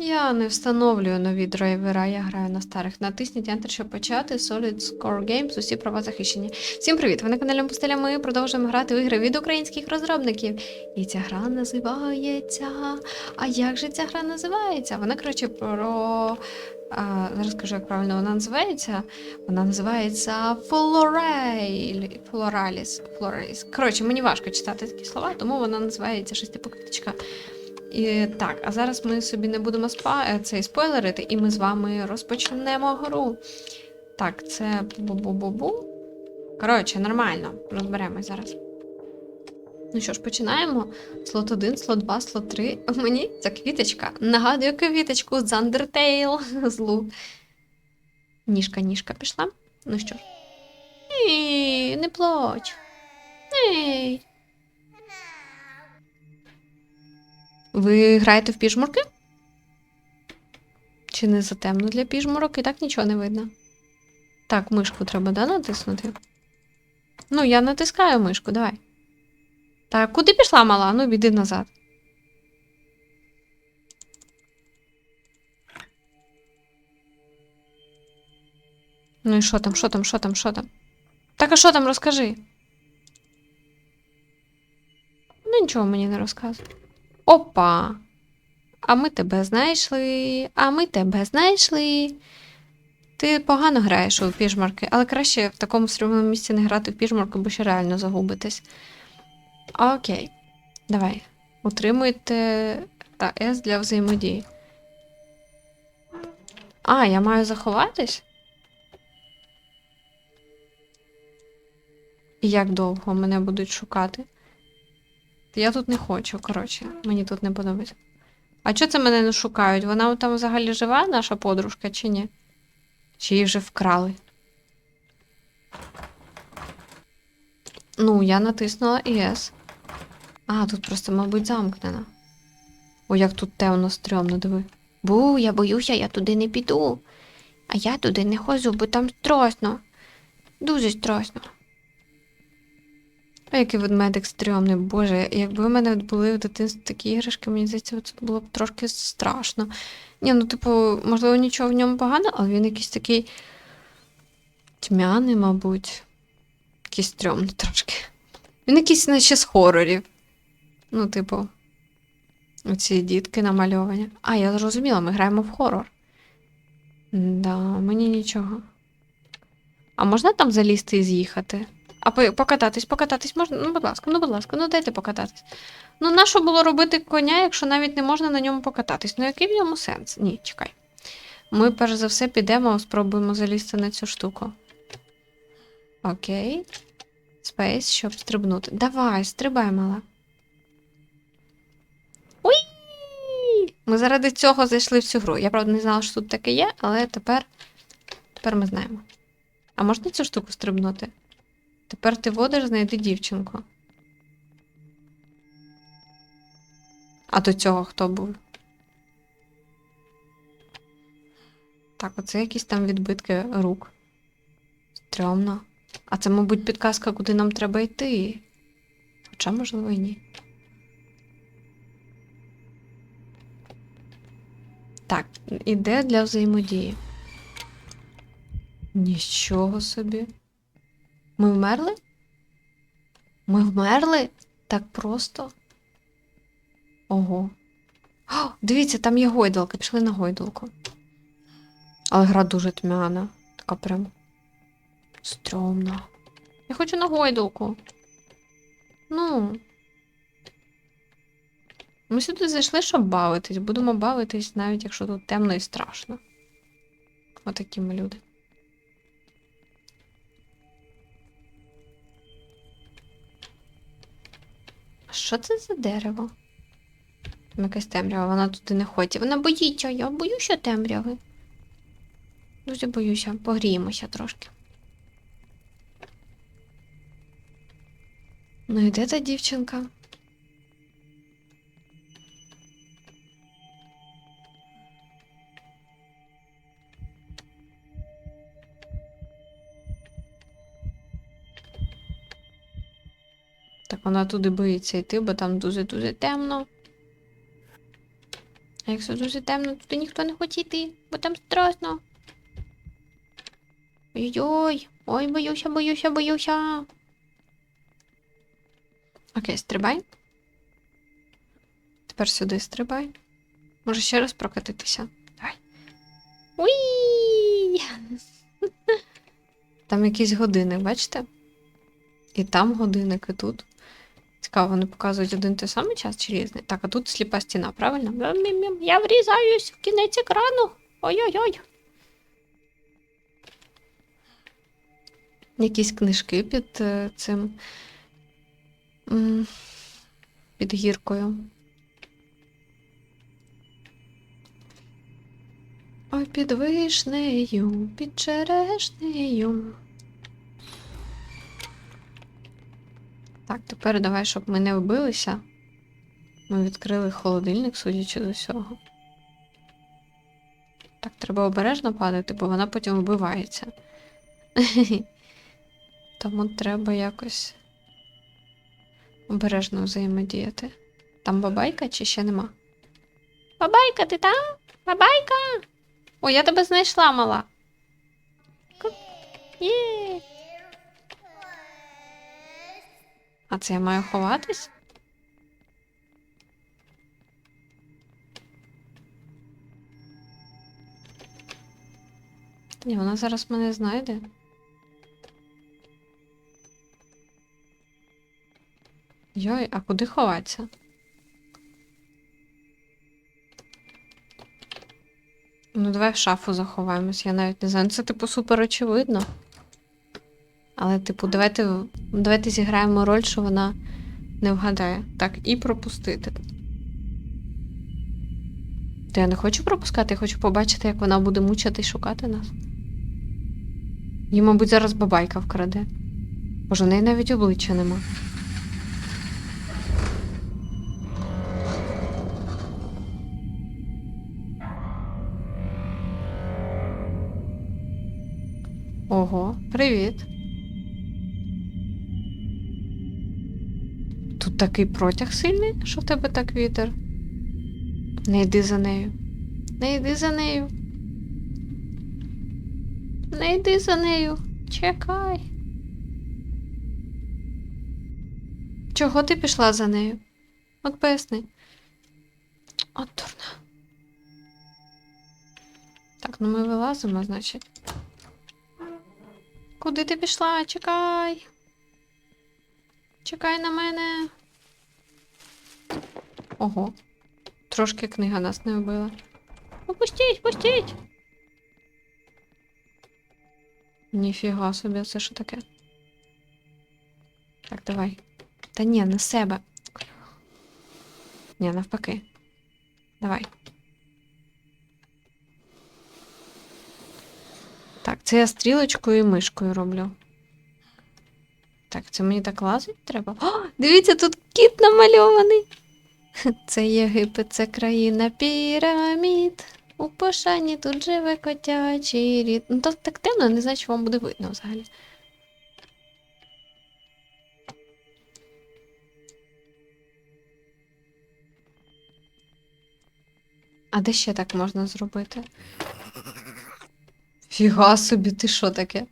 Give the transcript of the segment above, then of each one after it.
Я не встановлюю нові драйвера, я граю на старих. Натисніть Enter, щоб почати. Solid Score Games, усі права захищені. Всім привіт! Ви на каналі Пустеля. Ми продовжуємо грати в ігри від українських розробників. І ця гра називається. А як же ця гра називається? Вона, коротше, про. А, зараз скажу, як правильно вона називається. Вона називається. Floralis. Floralis. Коротше, мені важко читати такі слова, тому вона називається шестипокритичка. І так, а зараз ми собі не будемо спа... е, цей спойлерити, і ми з вами розпочнемо гру. Так, це бу-бу-бу-бу. Коротше, нормально. Розберемось зараз. Ну що ж, починаємо. Слот 1, слот 2, слот 3. Мені ця квіточка. Нагадує квіточку з Undertale злу. Ніжка, ніжка пішла. Ну що ж. Ей, не плач. Ей. Ви граєте в піжмурки? Чи не затемно для піжмурок? І так нічого не видно. Так, мишку треба, да, натиснути? Ну, я натискаю мишку, давай. Так, куди пішла мала? Ну, біди назад. Ну і що там, що там, що там, що там? Так, а що там, розкажи? Ну, нічого мені не розказує. Опа. А ми тебе знайшли. А ми тебе знайшли. Ти погано граєш у піжмарки, але краще в такому стрімному місці не грати в піжмарку, бо ще реально загубитесь. Окей. Давай. Утримуйте та С для взаємодії. А, я маю заховатись? І як довго мене будуть шукати? Я тут не хочу, коротше, мені тут не подобається. А чого це мене не шукають? Вона там взагалі жива, наша подружка, чи ні? Чи її вже вкрали? Ну, я натиснула ЄС. А, тут просто, мабуть, замкнено. О, як тут темно, стрьомно, диви. Бу, я боюся, я туди не піду. А я туди не ходжу, бо там страшно. Дуже страшно. А який ведмедик стрьомний, боже, якби в мене були в дитинстві такі іграшки, мені здається, це було б трошки страшно. Ні, ну, типу, можливо, нічого в ньому поганого, але він якийсь такий тьмяний, мабуть. Якийсь стрьомний трошки. Він якийсь наче з хорорів. Ну, типу, оці дітки намальовані. А, я зрозуміла, ми граємо в хорор. Да, мені нічого. А можна там залізти і з'їхати? А покататись, покататись можна? Ну, будь ласка, ну, будь ласка, ну дайте покататись. Ну, нащо було робити коня, якщо навіть не можна на ньому покататись? Ну, який в ньому сенс? Ні, чекай. Ми, перш за все, підемо, спробуємо залізти на цю штуку. Окей. Спейс, щоб стрибнути. Давай, стрибай, мала. Уй! Ми заради цього зайшли в цю гру. Я, правда, не знала, що тут таке є, але тепер, тепер ми знаємо. А можна цю штуку стрибнути? Тепер ти водиш, знайди дівчинку. А до цього хто був? Так, оце якісь там відбитки рук. Стрьомно. А це, мабуть, підказка, куди нам треба йти. Хоча, можливо, і ні. Так, іде для взаємодії. Нічого собі. Ми вмерли? Ми вмерли? Так просто. Ого. О, дивіться, там є гойдалка. Пішли на гойдалку. Але гра дуже тьмяна. Така прям стрьомна. Я хочу на гойдалку. Ну. Ми сюди зайшли, щоб бавитись. Будемо бавитись, навіть якщо тут темно і страшно. Отакі ми люди. Що це за дерево? Там якась темрява, вона туди не ходить. Вона боїться, я боюся темряви. Дуже боюся, погріємося трошки. Ну і де та дівчинка? Вона туди боїться йти, бо там дуже-дуже темно. А якщо дуже темно, туди ніхто не хоче йти, бо там страшно. Ой-ой, ой, боюся, боюся, боюся. Окей, стрибай. Тепер сюди стрибай. Може ще раз прокатитися. Давай. Уй! Там якісь годинник, бачите? І там годинник, і тут. Цікаво, вони показують один той самий час чи різний? Так, а тут сліпа стіна, правильно? Я врізаюсь в кінець екрану. Ой-ой-ой. Якісь книжки під е, цим. Під гіркою. Ой, під вишнею, під черешнею. Так, тепер давай, щоб ми не вбилися. Ми відкрили холодильник, судячи до всього. Так, треба обережно падати, бо вона потім вбивається. Тому треба якось обережно взаємодіяти. Там бабайка чи ще нема? Бабайка, ти там? Бабайка! О, я тебе знайшла, мала. Є. А це я маю ховатись? Ні, вона зараз мене знайде. Йой, а куди ховатися? Ну, давай в шафу заховаємось. Я навіть не знаю. Це, типу, супер очевидно. Але, типу, давайте, давайте зіграємо роль, що вона не вгадає. Так, і пропустити. Та я не хочу пропускати, я хочу побачити, як вона буде мучити і шукати нас. Їй, мабуть, зараз бабайка вкраде. Боже, в неї навіть обличчя нема. Ого, привіт. Такий протяг сильний, що в тебе так вітер. Не йди за нею. Не йди за нею. Не йди за нею. Чекай. Чого ти пішла за нею? От поясни. От дурна. Так, ну ми вилазимо, значить. Куди ти пішла? Чекай. Чекай на мене. Ого. Трошки книга нас не вбила. Ну, пустіть, пустіть. Ніфіга собі, це що таке? Так, давай. Та ні, на себе. Ні, навпаки. Давай. Так, це я стрілочкою і мишкою роблю. Так, це мені так лазить треба. О, дивіться, тут кіт намальований. Це Єгипет, це країна пірамід. У пошані тут живе котячий рід. Ну так, так темно, не знаю, чи вам буде видно взагалі. А де ще так можна зробити? Фіга собі, ти що таке?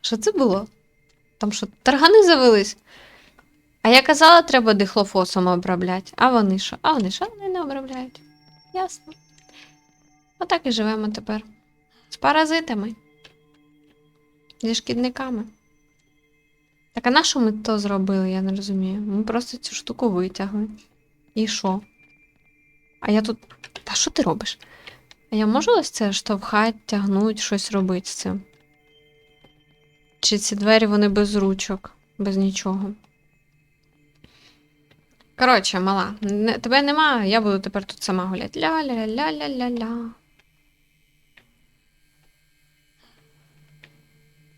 Що це було? Там що, таргани завелись? А я казала, треба дихлофосом обробляти. А вони що? А вони що вони не обробляють? Ясно. Отак і живемо тепер. З паразитами. Зі шкідниками. Так а на що ми то зробили, я не розумію. Ми просто цю штуку витягли. І що? А я тут. Та що ти робиш? А я можу ось це штовхати, тягнути, щось робити з цим? Чи ці двері вони без ручок, без нічого? Коротше, мала, не, тебе нема, я буду тепер тут сама гуляти. Ля-ля-ля-ля-ля-ля.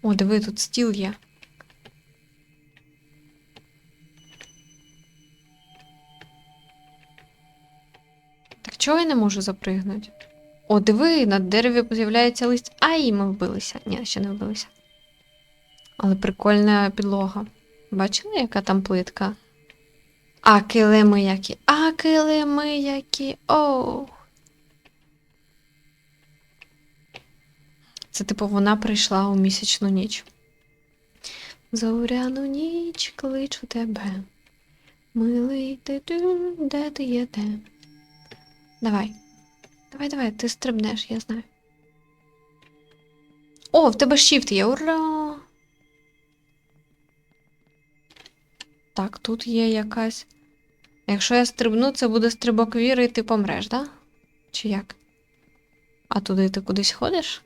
О, диви, тут стіл є. Так чого я не можу запригнути? О, диви, на дереві з'являється лист. Ай, ми вбилися. Ні, ще не вбилися. Але прикольна підлога. Бачили, яка там плитка? А килими які, а килими які. Оу. Це типу вона прийшла у місячну ніч. Зоряну ніч кличу тебе. Милий ти де ти є де? Давай. Давай, давай, ти стрибнеш, я знаю. О, в тебе shift є, ура! Так, тут є якась. Якщо я стрибну, це буде стрибок віри, і ти помреш, да? Чи як? А туди ти кудись ходиш?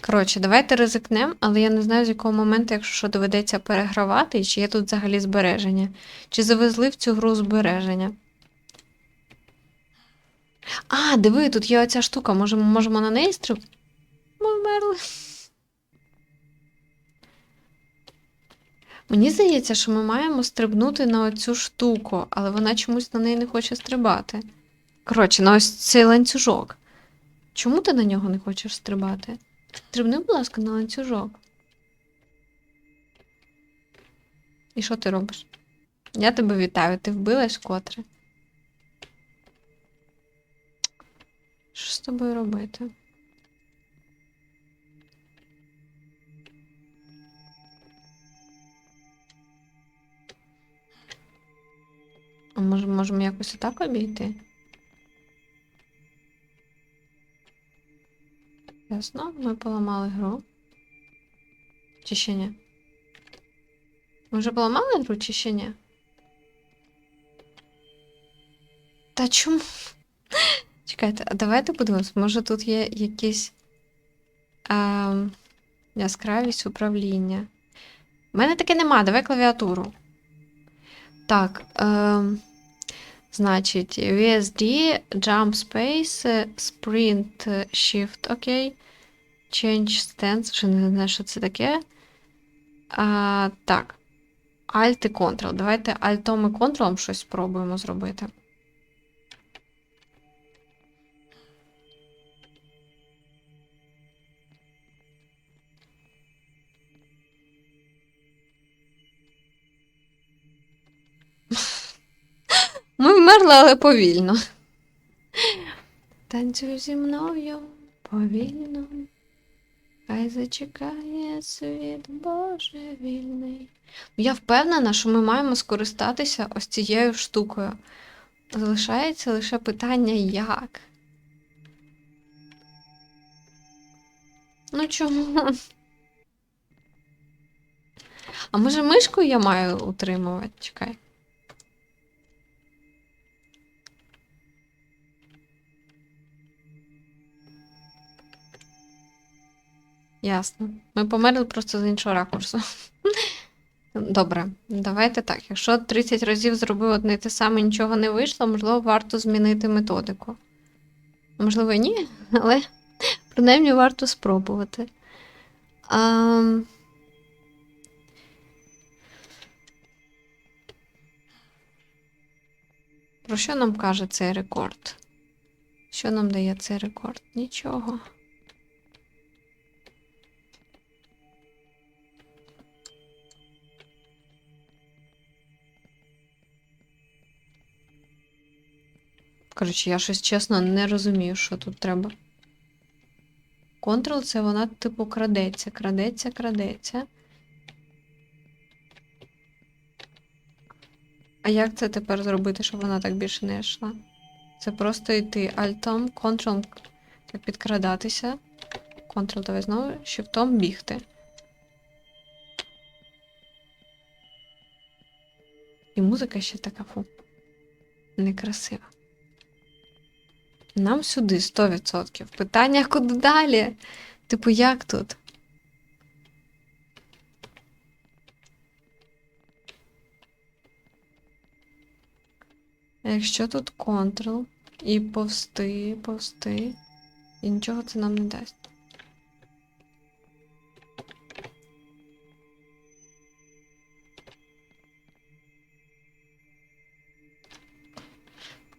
Коротше, давайте ризикнемо, але я не знаю, з якого моменту, якщо що доведеться перегравати, і чи є тут взагалі збереження. Чи завезли в цю гру збереження? А, диви, тут є оця штука. Може, можемо на неї стриб? Ми вмерли. Мені здається, що ми маємо стрибнути на оцю штуку, але вона чомусь на неї не хоче стрибати. Коротше, на ось цей ланцюжок. Чому ти на нього не хочеш стрибати? Стрибни, будь ласка, на ланцюжок. І що ти робиш? Я тебе вітаю, ти вбилась вкотре. Що з тобою робити? А може, можемо якось отак обійти? Ясно, ми поламали гру. Чи ще ні? Ми вже поламали гру, чи ще ні? Та чому? Чекайте, а давайте подивимось, може тут є якісь ем, яскравість управління. У мене таке нема, давай клавіатуру. Так. Ем, значить, VSD, Jump Space, Sprint Shift, окей. Change Stance, вже не знаю, що це таке. А, так. Alt і Ctrl. Давайте Alt і Ctrl щось спробуємо зробити. Ми вмерли, але повільно. Танцюй зі мною повільно. Хай зачекає світ божевільний. Я впевнена, що ми маємо скористатися ось цією штукою. Залишається лише питання як. Ну чому? А може мишку я маю утримувати? Чекай. Ясно. Ми померли просто з іншого ракурсу. Добре, давайте так. Якщо 30 разів зробив одне і те саме, нічого не вийшло, можливо, варто змінити методику. Можливо, ні, але принаймні варто спробувати. А... Про що нам каже цей рекорд? Що нам дає цей рекорд? Нічого. Коротше, я щось чесно не розумію, що тут треба. Ctrl це вона, типу, крадеться, крадеться, крадеться. А як це тепер зробити, щоб вона так більше не йшла? Це просто йти Альтом, Ctrl так підкрадатися. Ctrl давай знову, Shiftом бігти. І музика ще така фу. Некрасива. Нам сюди 100%. Питання куди далі? Типу, як тут? Якщо тут Ctrl і повсти, повсти, і нічого це нам не дасть.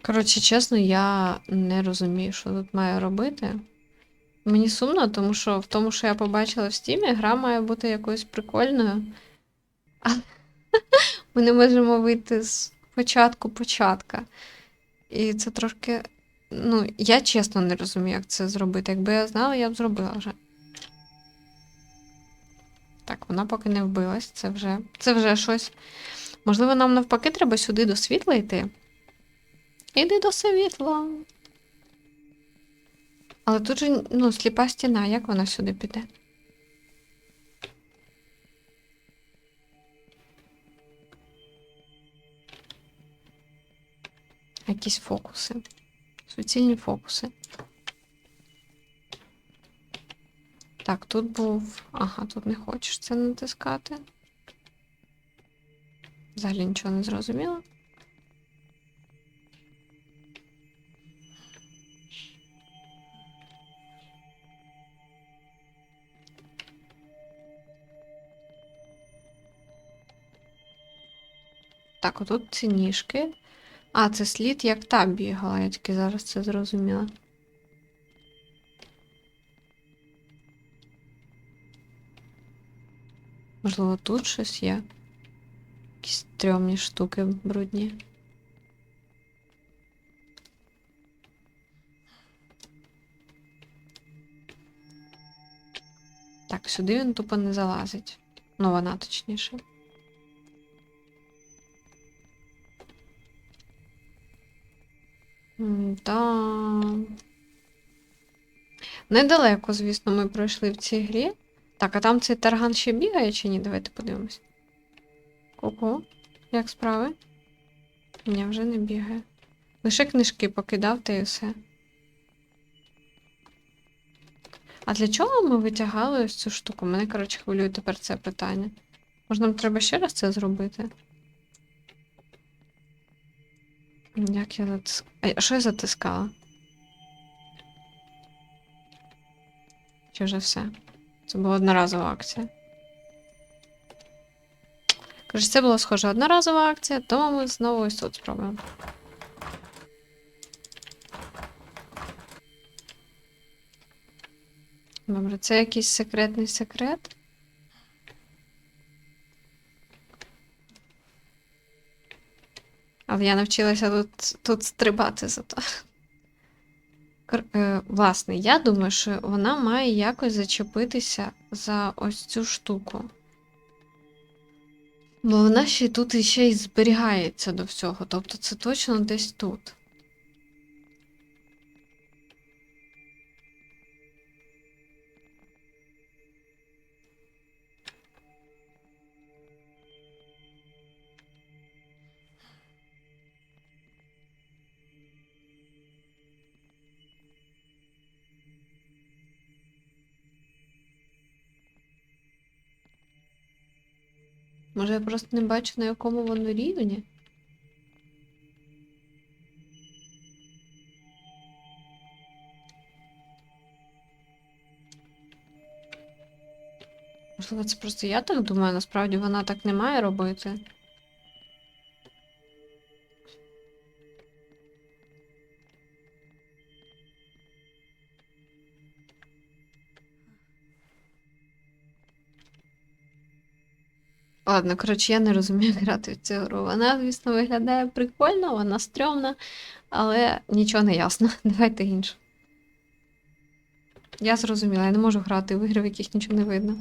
Коротше, чесно, я не розумію, що тут маю робити. Мені сумно, тому що в тому, що я побачила в стімі, гра має бути якоюсь прикольною. А ми не можемо вийти з початку початка. І це трошки. Ну, я чесно не розумію, як це зробити. Якби я знала, я б зробила вже. Так, вона поки не вбилась, це вже, це вже щось. Можливо, нам навпаки треба сюди до світла йти. Іди до світла. Але тут же, ну, сліпа стіна, як вона сюди піде? Якісь фокуси. Суцільні фокуси. Так, тут був. Ага, тут не хочеш це натискати. Взагалі нічого не зрозуміло. Так, отут ці ніжки. А, це слід як та бігала, я тільки зараз це зрозуміла. Можливо, тут щось є. Якісь стрьомні штуки брудні. Так, сюди він тупо не залазить. Ну, вона точніше. Та... Недалеко, звісно, ми пройшли в цій грі. Так, а там цей тарган ще бігає чи ні? Давайте подивимось. Ку-ку, як справи? Ні, вже не бігає. Лише книжки покидав та й все. А для чого ми витягали ось цю штуку? Мене, коротше, хвилює тепер це питання. Може, нам треба ще раз це зробити? Як я затис... А що я затискала? Чи вже все? Це була одноразова акція. Коротше, це була схожа одноразова акція, тому ми знову ось тут спробуємо. Добре, це якийсь секретний секрет. Але я навчилася тут, тут стрибати зато. Е, Власне, я думаю, що вона має якось зачепитися за ось цю штуку. Бо вона ще тут іще й зберігається до всього. Тобто це точно десь тут. Може, я просто не бачу, на якому воно рівні? Можливо, це просто я так думаю, насправді вона так не має робити. Ладно, коротше, я не розумію грати в цю гру. Вона, звісно, виглядає прикольно, вона стрьомна, але нічого не ясно. Давайте інше. Я зрозуміла, я не можу грати в ігри, в яких нічого не видно.